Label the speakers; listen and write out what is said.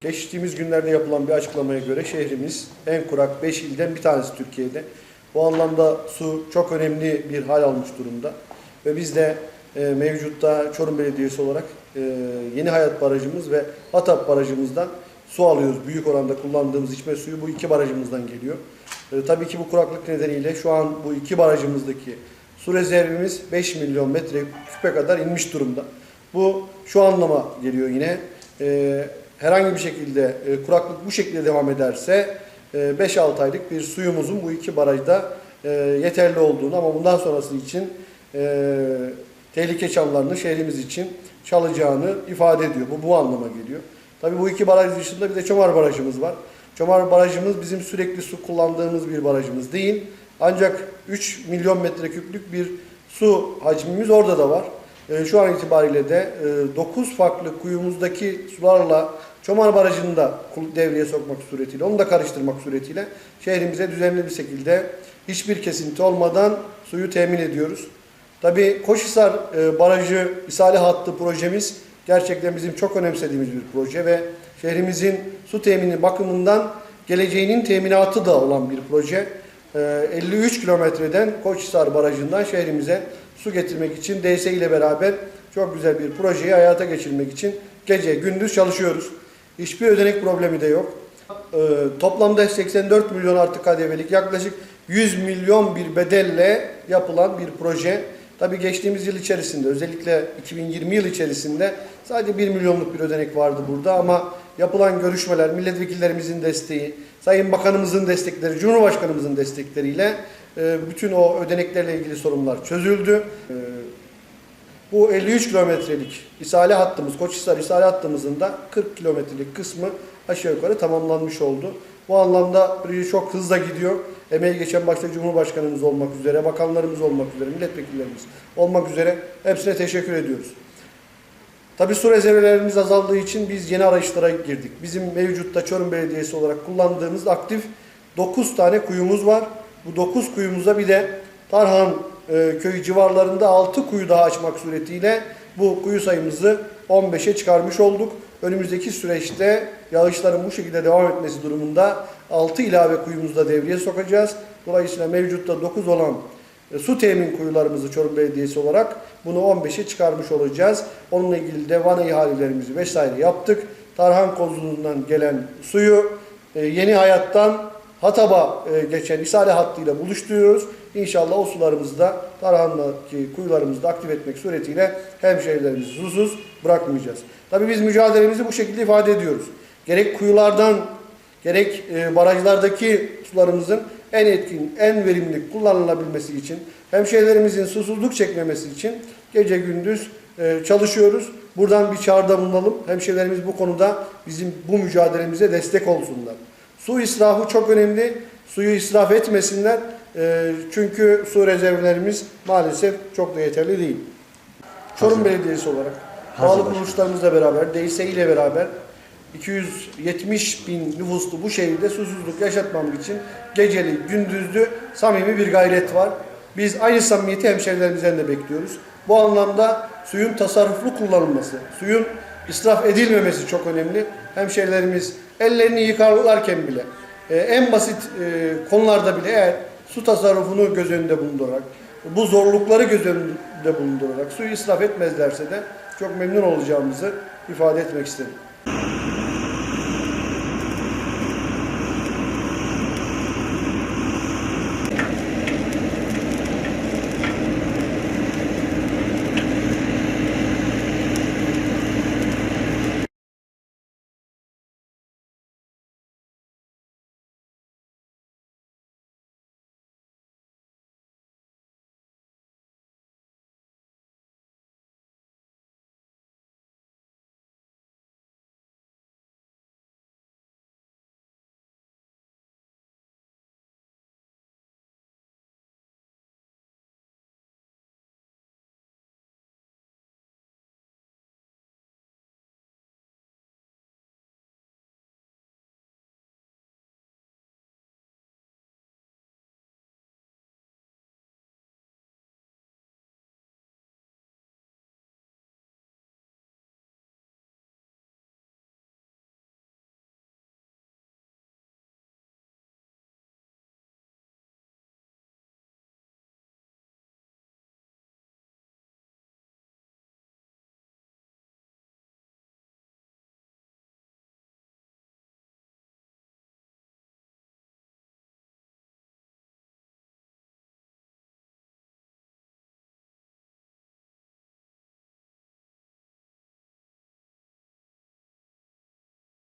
Speaker 1: Geçtiğimiz günlerde yapılan bir açıklamaya göre şehrimiz en kurak 5 ilden bir tanesi Türkiye'de. Bu anlamda su çok önemli bir hal almış durumda. Ve biz de e, mevcutta Çorum Belediyesi olarak e, Yeni Hayat Barajımız ve Hatap Barajımızdan su alıyoruz. Büyük oranda kullandığımız içme suyu bu iki barajımızdan geliyor. E, tabii ki bu kuraklık nedeniyle şu an bu iki barajımızdaki su rezervimiz 5 milyon metre küpe kadar inmiş durumda. Bu şu anlama geliyor yine. E, herhangi bir şekilde e, kuraklık bu şekilde devam ederse e, 5-6 aylık bir suyumuzun bu iki barajda e, yeterli olduğunu ama bundan sonrası için e, tehlike çanlarını şehrimiz için çalacağını ifade ediyor. Bu bu anlama geliyor. Tabii bu iki baraj dışında bir de Çomar Barajımız var. Çomar Barajımız bizim sürekli su kullandığımız bir barajımız değil. Ancak 3 milyon metreküplük bir su hacmimiz orada da var. E, Şu an itibariyle de 9 farklı kuyumuzdaki sularla Çomar Barajı'nı da devreye sokmak suretiyle, onu da karıştırmak suretiyle şehrimize düzenli bir şekilde hiçbir kesinti olmadan suyu temin ediyoruz. Tabii Koşhisar e, Barajı İsale Hattı projemiz gerçekten bizim çok önemsediğimiz bir proje ve şehrimizin su temini bakımından geleceğinin teminatı da olan bir proje. E, 53 kilometreden Koçhisar Barajı'ndan şehrimize su getirmek için DS ile beraber çok güzel bir projeyi hayata geçirmek için gece gündüz çalışıyoruz. Hiçbir ödenek problemi de yok. E, toplamda 84 milyon artı KDV'lik yaklaşık 100 milyon bir bedelle yapılan bir proje. Tabii geçtiğimiz yıl içerisinde özellikle 2020 yıl içerisinde sadece 1 milyonluk bir ödenek vardı burada ama yapılan görüşmeler, milletvekillerimizin desteği, Sayın Bakanımızın destekleri, Cumhurbaşkanımızın destekleriyle e, bütün o ödeneklerle ilgili sorunlar çözüldü. E, Bu 53 kilometrelik isale hattımız, Koçhisar isale hattımızın da 40 kilometrelik kısmı aşağı yukarı tamamlanmış oldu. Bu anlamda çok hızla gidiyor. Emeği geçen başta Cumhurbaşkanımız olmak üzere, bakanlarımız olmak üzere, milletvekillerimiz olmak üzere hepsine teşekkür ediyoruz. Tabii su rezervlerimiz azaldığı için biz yeni arayışlara girdik. Bizim mevcutta Çorum Belediyesi olarak kullandığımız aktif 9 tane kuyumuz var. Bu 9 kuyumuza bir de Tarhan e, köyü civarlarında 6 kuyu daha açmak suretiyle bu kuyu sayımızı 15'e çıkarmış olduk. Önümüzdeki süreçte yağışların bu şekilde devam etmesi durumunda 6 ilave kuyumuzu da devreye sokacağız. Dolayısıyla mevcutta 9 olan e, su temin kuyularımızı Çorum Belediyesi olarak bunu 15'e çıkarmış olacağız. Onunla ilgili de vana ihalelerimizi vesaire yaptık. Tarhan kozluğundan gelen suyu e, yeni hayattan Hatap'a e, geçen isale hattıyla buluşturuyoruz. İnşallah o sularımızı da Tarhan'daki kuyularımızı da aktif etmek suretiyle hemşehrilerimizi susuz bırakmayacağız. Tabii biz mücadelemizi bu şekilde ifade ediyoruz. Gerek kuyulardan gerek barajlardaki sularımızın en etkin, en verimli kullanılabilmesi için, hemşehrilerimizin susuzluk çekmemesi için gece gündüz e, çalışıyoruz. Buradan bir çağrıda bulunalım. Hemşehrilerimiz bu konuda bizim bu mücadelemize destek olsunlar. Su israfı çok önemli. Suyu israf etmesinler. E, çünkü su rezervlerimiz maalesef çok da yeterli değil. Çorum Belediyesi olarak
Speaker 2: Hazır
Speaker 1: bağlı kuruluşlarımızla beraber, DSİ ile beraber 270 bin nüfuslu bu şehirde susuzluk yaşatmamak için geceli, gündüzlü samimi bir gayret var. Biz aynı samimiyeti hemşehrilerimizden de bekliyoruz. Bu anlamda suyun tasarruflu kullanılması, suyun israf edilmemesi çok önemli. Hemşehrilerimiz ellerini yıkarlarken bile, e, en basit e, konularda bile eğer su tasarrufunu göz önünde bulundurarak, bu zorlukları göz önünde bulundurarak suyu israf etmezlerse de çok memnun olacağımızı ifade etmek istedim.